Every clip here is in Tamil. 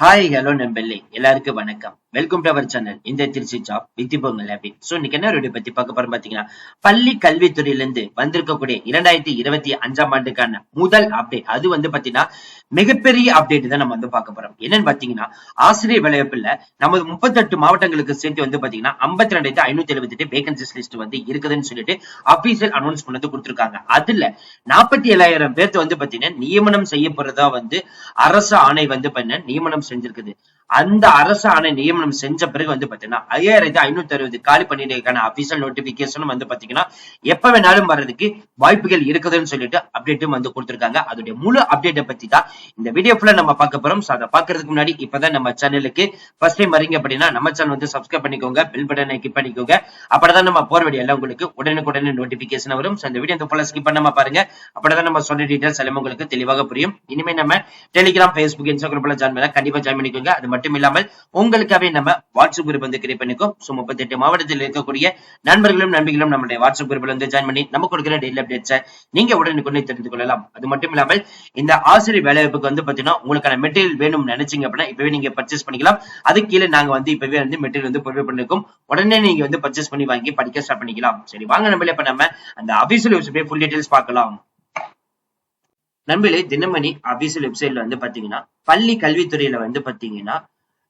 ஹாய் ஹலோ நண்பர்களே. எல்லாருக்கும் வணக்கம். வெல்கம் டு அவர் சேனல் இந்த திருச்சி ஜாப் வித்தி பொங்கல் ஹாப்பி சோ இன்னைக்கு என்ன வீடியோ பத்தி பார்க்க போறோம் பாத்தீங்கன்னா பள்ளி கல்வித்துறையில இருந்து வந்திருக்கக்கூடிய இரண்டாயிரத்தி இருபத்தி அஞ்சாம் ஆண்டுக்கான முதல் அப்டேட் அது வந்து பாத்தீங்கன்னா மிகப்பெரிய அப்டேட் தான் நம்ம வந்து பார்க்க போறோம். என்னன்னு பாத்தீங்கன்னா ஆசிரியர் வேலைவாய்ப்புல நமது முப்பத்தெட்டு மாவட்டங்களுக்கு சேர்த்து வந்து பாத்தீங்கன்னா ஐம்பத்தி ரெண்டாயிரத்தி ஐநூத்தி எழுபத்தி எட்டு வேகன்சிஸ் லிஸ்ட் வந்து இருக்குதுன்னு சொல்லிட்டு அபிஷியல் அனௌன்ஸ் பண்ணது கொடுத்திருக்காங்க. அதுல நாற்பத்தி ஏழாயிரம் பேர்த்து வந்து பாத்தீங்கன்னா நியமனம் செய்யப்படுறதா வந்து அரசு ஆணை வந்து பண்ண நியமனம் செஞ்சிருக்குது. அந்த அரசு ஆணை நியமனம் செஞ்ச பிறகு வந்து பாத்தீங்கன்னா ஐயாயிரத்தி ஐநூத்தி அறுபது காலி பணியிடக்கான அபிஷியல் நோட்டிபிகேஷனும் வந்து பாத்தீங்கன்னா எப்ப வேணாலும் வர்றதுக்கு வாய்ப்புகள் இருக்குதுன்னு சொல்லிட்டு அப்டேட்டும் வந்து கொடுத்திருக்காங்க. அதோடைய முழு அப்டேட்டை பத்தி தான் இந்த வீடியோ ஃபுல்லா நம்ம பார்க்க போறோம். ஸோ அதை பாக்குறதுக்கு முன்னாடி இப்பதான் நம்ம சேனலுக்கு ஃபர்ஸ்ட் டைம் வரீங்க அப்படின்னா நம்ம சேனல் வந்து சப்ஸ்கிரைப் பண்ணிக்கோங்க பெல் பட்டனை கிளிக் பண்ணிக்கோங்க. அப்பதான் நம்ம போற வீடியோ எல்லாம் உங்களுக்கு உடனுக்குடனே நோட்டிபிகேஷன் வரும். ஸோ அந்த வீடியோ இந்த போல ஸ்கிப் பண்ணாம பாருங்க. அப்பதான் நம்ம சொன்ன டீட்டெயில்ஸ் எல்லாமே உங்களுக்கு தெளிவாக புரியும். இனிமே நம்ம டெலிகிராம் ஃபேஸ்புக் இன்ஸ்டாகிராம்ல ஜாயின் பண்ண கண்டிப்பா ஜாயின் பண்ணிக்கோங்க. அது மட்டும் மட்டும் இல்லாமல் உங்களுக்காகவே நம்ம வாட்ஸ்அப் குரூப் வந்து கிரியேட் பண்ணிக்கோ சோ முப்பத்தெட்டு மாவட்டத்தில் இருக்கக்கூடிய நண்பர்களும் நண்பிகளும் நம்மளுடைய வாட்ஸ்அப் குரூப்ல வந்து ஜாயின் பண்ணி நம்ம கொடுக்குற டெய்லி அப்டேட்ஸை நீங்க உடனுக்குடனே தெரிந்து கொள்ளலாம். அது மட்டும் இல்லாமல் இந்த ஆசிரியர் வேலைவாய்ப்புக்கு வந்து பாத்தீங்கன்னா உங்களுக்கான மெட்டீரியல் வேணும்னு நினைச்சீங்க அப்படின்னா இப்பவே நீங்க பர்ச்சேஸ் பண்ணிக்கலாம். அது கீழே நாங்க வந்து இப்பவே வந்து மெட்டீரியல் வந்து ப்ரொவைட் பண்ணிருக்கோம். உடனே நீங்க வந்து பர்ச்சேஸ் பண்ணி வாங்கி படிக்க ஸ்டார்ட் பண்ணிக்கலாம். சரி வாங்க நம்மளே இப்ப நம்ம அந்த அபிஷியல் வெப்சைட் ஃபுல் டீடைல்ஸ் பார்க்கலாம். நண்பர்களே தினமணி அபிஷியல் வெப்சைட்ல வந்து பாத்தீங்கன்னா பள்ளி கல்வித்துறையில வந்து பாத்தீங்கன்னா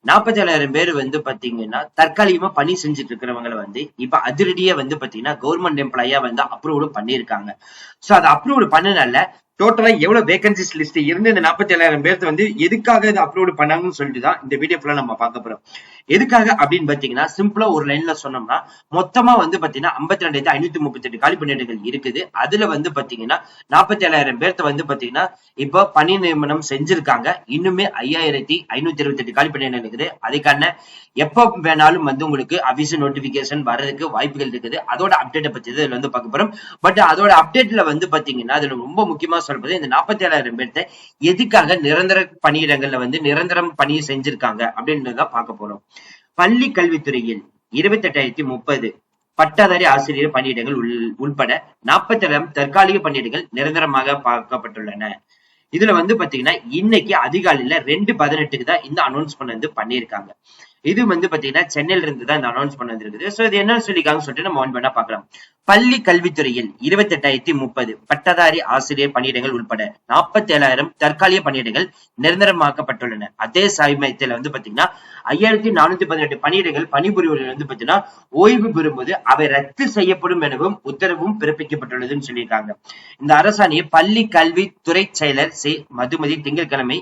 நாற்பத்தேழாயிரம் பேர் வந்து பாத்தீங்கன்னா தற்காலிகமா பணி செஞ்சுட்டு இருக்கிறவங்களை வந்து இப்ப அதிரடியா வந்து பாத்தீங்கன்னா கவர்மெண்ட் எம்ப்ளாயா வந்து அப்ரூவலும் பண்ணிருக்காங்க சோ அதை அப்ரூவல் பண்ணனால டோட்டலா எவ்வளவு வேகன்சிஸ் லிஸ்ட் இருந்து இந்த நாற்பத்தி ஏழாயிரம் பேர்த்து வந்து எதுக்காக இதை அப்லோடு பண்ணாங்கன்னு சொல்லிட்டு தான் இந்த வீடியோ ஃபுல்லா நம்ம பார்க்க போறோம். எதுக்காக அப்படின்னு பாத்தீங்கன்னா சிம்பிளா ஒரு லைன்ல சொன்னோம்னா மொத்தமா வந்து பாத்தீங்கன்னா ஐம்பத்தி ரெண்டாயிரத்தி ஐநூத்தி முப்பத்தி எட்டு காலி பணியிடங்கள் இருக்குது. அதுல வந்து பாத்தீங்கன்னா நாற்பத்தி ஏழாயிரம் பேர்த்த வந்து பாத்தீங்கன்னா இப்போ பணி நியமனம் செஞ்சிருக்காங்க. இன்னுமே ஐயாயிரத்தி ஐநூத்தி இருபத்தி எட்டு காலி பணியிடங்கள் இருக்குது. அதுக்கான எப்ப வேணாலும் வந்து உங்களுக்கு அபிஷியல் நோட்டிபிகேஷன் வர்றதுக்கு வாய்ப்புகள் இருக்குது. அதோட அப்டேட்டை பத்தி இதுல வந்து பார்க்க போறோம். பட் அதோட அப்டேட்ல வந்து பாத்தீங்கன்னா அதுல ரொம்ப முக்கியமா சொல்றது இந்த நாற்பத்தி ஏழாயிரம் பேர்த்த எதுக்காக நிரந்தர பணியிடங்கள்ல வந்து நிரந்தரம் பணி செஞ்சிருக்காங்க அப்படின்றத பார்க்க போறோம். பள்ளி கல்வித்துறையில் இருபத்தி எட்டாயிரத்தி முப்பது பட்டதாரி ஆசிரியர் பணியிடங்கள் உள் உள்பட நாற்பத்தி ஏழாயிரம் தற்காலிக பணியிடங்கள் நிரந்தரமாக பார்க்கப்பட்டுள்ளன. இதுல வந்து பாத்தீங்கன்னா இன்னைக்கு அதிகாலையில ரெண்டு பதினெட்டுக்கு தான் இந்த அனௌன்ஸ்மெண்ட் வந்து பண்ணியிருக்காங்க. இது வந்து பாத்தீங்கன்னா சென்னையில இருந்து தான் இந்த அனௌன்ஸ் பண்ண வந்திருக்குது. சோ இது என்ன சொல்லிக்காங்க சொல்லிட்டு நம்ம ஒன் பண்ணா பாக்கலாம். பள்ளி கல்வித்துறையில் இருபத்தி எட்டாயிரத்தி முப்பது பட்டதாரி ஆசிரியர் பணியிடங்கள் உட்பட நாற்பத்தி ஏழாயிரம் தற்காலிக பணியிடங்கள் நிரந்தரமாக்கப்பட்டுள்ளன. அதே சமயத்துல வந்து பாத்தீங்கன்னா ஐயாயிரத்தி நானூத்தி பதினெட்டு பணியிடங்கள் பணிபுரிவர்கள் வந்து பாத்தீங்கன்னா ஓய்வு பெறும்போது அவை ரத்து செய்யப்படும் எனவும் உத்தரவும் பிறப்பிக்கப்பட்டுள்ளதுன்னு சொல்லியிருக்காங்க. இந்த அரசாணையை பள்ளி கல்வித்துறை செயலர் சி மதுமதி திங்கட்கிழமை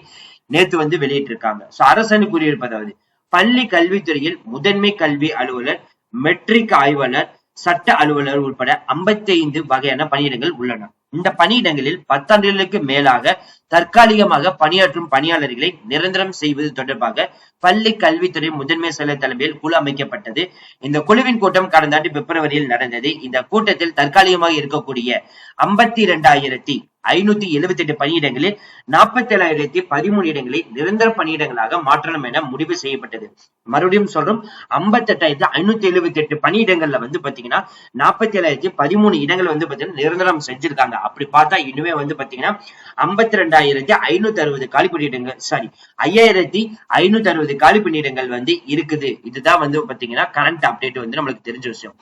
நேத்து வந்து வெளியிட்டிருக்காங்க. சோ அரசாணை கூறியிருப்பதாவது பள்ளி கல்வித்துறையில் முதன்மை கல்வி அலுவலர் மெட்ரிக் ஆய்வாளர் சட்ட அலுவலர் உட்பட ஐம்பத்தி ஐந்து வகையான பணியிடங்கள் உள்ளன. இந்த பணியிடங்களில் பத்தாண்டுகளுக்கு மேலாக தற்காலிகமாக பணியாற்றும் பணியாளர்களை நிரந்தரம் செய்வது தொடர்பாக பள்ளி கல்வித்துறை முதன்மை செயலர் தலைமையில் குழு அமைக்கப்பட்டது. இந்த குழுவின் கூட்டம் கடந்த ஆண்டு பிப்ரவரியில் நடந்தது. இந்த கூட்டத்தில் தற்காலிகமாக இருக்கக்கூடிய ஐம்பத்தி இரண்டாயிரத்தி ஐநூத்தி எழுபத்தி எட்டு பணியிடங்களில் நாற்பத்தி ஏழாயிரத்தி பதிமூணு இடங்களை நிரந்தர பணியிடங்களாக மாற்றணும் என முடிவு செய்யப்பட்டது. மறுபடியும் சொல்றோம் ஐம்பத்தி எட்டாயிரத்தி ஐநூத்தி எழுபத்தி எட்டு பணியிடங்கள்ல வந்து பாத்தீங்கன்னா நாற்பத்தி ஏழாயிரத்தி பதிமூணு இடங்கள் வந்து பாத்தீங்கன்னா நிரந்தரம் செஞ்சிருக்காங்க. அப்படி பார்த்தா இன்னுமே வந்து பாத்தீங்கன்னா ஐம்பத்தி ரெண்டாயிரத்தி ஐநூத்தி அறுபது காலி பணியிடங்கள் சாரி ஐயாயிரத்தி ஐநூத்தி அறுபது காலி பணியிடங்கள் வந்து இருக்குது. இதுதான் வந்து பாத்தீங்கன்னா கரண்ட் அப்டேட் வந்து நம்மளுக்கு தெரிஞ்ச விஷயம்.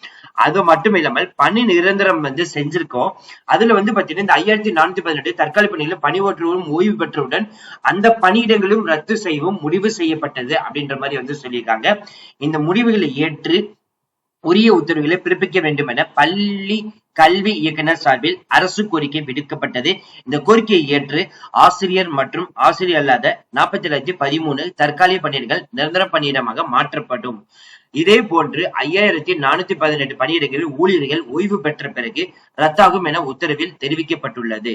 அது மட்டும் இல்லாமல் பணி நிரந்தரம் வந்து செஞ்சிருக்கோம். அதுல வந்து பாத்தீங்கன்னா இந்த ஐயாயிரத்தி நானூத்தி பதினெட்டு தற்காலிக பணியில பணியாற்றுவரும் ஓய்வு பெற்றவுடன் அந்த பணியிடங்களும் ரத்து செய்யவும் முடிவு செய்யப்பட்டது அப்படின்ற மாதிரி வந்து சொல்லியிருக்காங்க. இந்த முடிவுகளை ஏற்று உரிய உத்தரவுகளை பிறப்பிக்க வேண்டும் என பள்ளி கல்வி இயக்குனர் சார்பில் அரசு கோரிக்கை விடுக்கப்பட்டது. இந்த கோரிக்கையை ஏற்று ஆசிரியர் மற்றும் ஆசிரியர் அல்லாத நாற்பத்தி ஏழாயிரத்தி பதிமூணு தற்காலிக பணியிடங்கள் நிரந்தர பணியிடமாக மாற்றப்படும். இதே போன்று ஐயாயிரத்தி நானூத்தி பதினெட்டு பணியிடங்களில் ஊழியர்கள் ஓய்வு பெற்ற பிறகு ரத்தாகும் என உத்தரவில் தெரிவிக்கப்பட்டுள்ளது.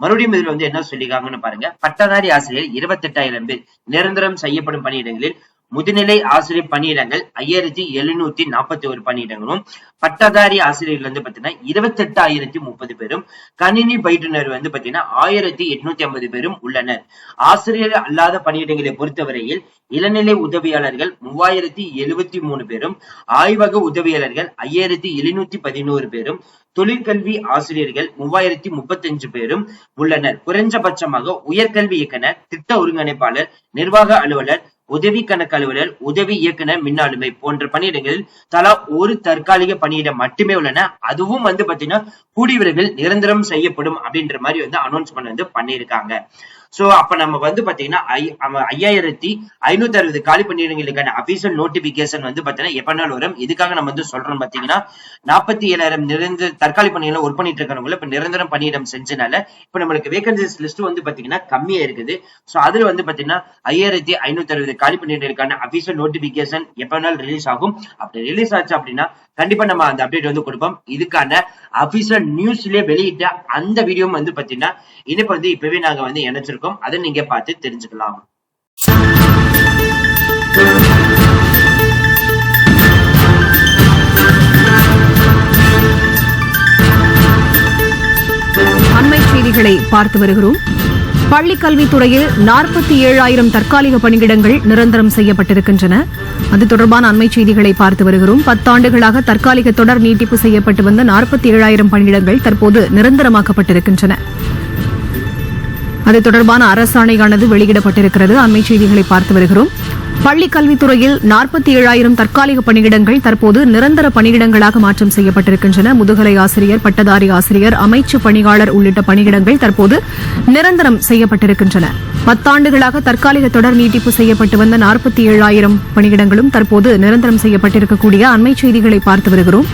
மறுபடியும் இதுல வந்து என்ன சொல்லிருக்காங்கன்னு பாருங்க. பட்டதாரி ஆசிரியர் இருபத்தி எட்டாயிரம் பேர் நிரந்தரம் செய்யப்படும் பணியிடங்களில் முதுநிலை ஆசிரியர் பணியிடங்கள் ஐயாயிரத்தி எழுநூத்தி நாற்பத்தி ஒரு பணியிடங்களும் பட்டதாரி ஆசிரியர்கள் வந்து பாத்தீங்கன்னா இருபத்தி எட்டு ஆயிரத்தி முப்பது பேரும் கணினி பயிற்றுனர் வந்து பாத்தீங்கன்னா ஆயிரத்தி எட்நூத்தி ஐம்பது பேரும் உள்ளனர். ஆசிரியர் அல்லாத பணியிடங்களை பொறுத்தவரையில் இளநிலை உதவியாளர்கள் மூவாயிரத்தி எழுபத்தி மூணு பேரும் ஆய்வக உதவியாளர்கள் ஐயாயிரத்தி எழுநூத்தி பதினோரு பேரும் தொழிற்கல்வி ஆசிரியர்கள் மூவாயிரத்தி முப்பத்தி அஞ்சு பேரும் உள்ளனர். குறைஞ்சபட்சமாக உயர்கல்வி இயக்குனர் திட்ட ஒருங்கிணைப்பாளர் நிர்வாக அலுவலர் உதவி கணக்கு அலுவலர் உதவி இயக்குனர் மின்னாளுமை போன்ற பணியிடங்களில் தலா ஒரு தற்காலிக பணியிடம் மட்டுமே உள்ளன. அதுவும் வந்து பாத்தீங்கன்னா கூடிய விரைவில் நிரந்தரம் செய்யப்படும் அப்படின்ற மாதிரி வந்து அனௌன்ஸ்மெண்ட் வந்து பண்ணியிருக்காங்க. சோ அப்ப நம்ம வந்து பாத்தீங்கன்னா ஐயாயிரத்தி ஐநூத்தி அறுபது காலி பணியிடங்களுக்கான அபிஷியல் நோட்டிபிகேஷன் வந்து பாத்தீங்கன்னா எப்ப நாள் வரும். இதுக்காக நம்ம வந்து சொல்றோம் பாத்தீங்கன்னா நாற்பத்தி ஏழாயிரம் நிரந்தர தற்காலி பணிகளை ஒர்க் பண்ணிட்டு இருக்கிறவங்கள இப்ப நிரந்தரம் பணியிடம் செஞ்சனால இப்ப நம்மளுக்கு வேகன்சிஸ் லிஸ்ட் வந்து பாத்தீங்கன்னா கம்மியா இருக்குது. சோ அதுல வந்து பாத்தீங்கன்னா ஐயாயிரத்தி ஐநூத்தி அறுபது காலி பணியிடங்களுக்கான அபிஷியல் நோட்டிபிகேஷன் எப்ப ரிலீஸ் ஆகும். அப்படி ரிலீஸ் ஆச்சு அப்படின்னா கண்டிப்பா நம்ம அந்த அப்டேட் வந்து கொடுப்போம். இதுக்கான அபிஷியல் நியூஸ்லயே வெளியிட்ட அந்த வீடியோ வந்து பாத்தீங்கன்னா இனிப்பு வந்து இப்பவே நாங்க வந்து இணைச்சிருக்கோம். அதை நீங்க பார்த்து தெரிஞ்சுக்கலாம். அண்மை செய்திகளை பார்த்து வருகிறோம். பள்ளிக் கல்வித்துறையில் நாற்பத்தி ஏழாயிரம் தற்காலிக பணியிடங்கள் நிரந்தரம் செய்யப்பட்டிருக்கின்றன. அது தொடர்பான அண்மை செய்திகளை பார்த்து வருகிறோம். பத்தாண்டுகளாக தற்காலிக தொடர் நீட்டிப்பு செய்யப்பட்டு வந்த நாற்பத்தி ஏழாயிரம் பணியிடங்கள் தற்போது நிரந்தரமாக்கப்பட்டிருக்கின்றன. அது தொடர்பான அரசாணையானது வெளியிடப்பட்டிருக்கிறது. அண்மை செய்திகளை பார்த்து வருகிறோம். பள்ளிக் கல்வித்துறையில் நாற்பத்தி ஏழாயிரம் தற்காலிக பணியிடங்கள் தற்போது நிரந்தர பணியிடங்களாக மாற்றம் செய்யப்பட்டிருக்கின்றன. முதுகலை ஆசிரியர் பட்டதாரி ஆசிரியர் அமைச்சு பணியாளர் உள்ளிட்ட பணியிடங்கள் தற்போது நிரந்தரம் செய்யப்பட்டிருக்கின்றன. பத்தாண்டுகளாக தற்காலிக தொடர் நீட்டிப்பு செய்யப்பட்டு வந்த நாற்பத்தி ஏழாயிரம் பணியிடங்களும் தற்போது நிரந்தரம் செய்யப்பட்டிருக்கக்கூடிய அண்மை செய்திகளை பார்த்து வருகிறோம்.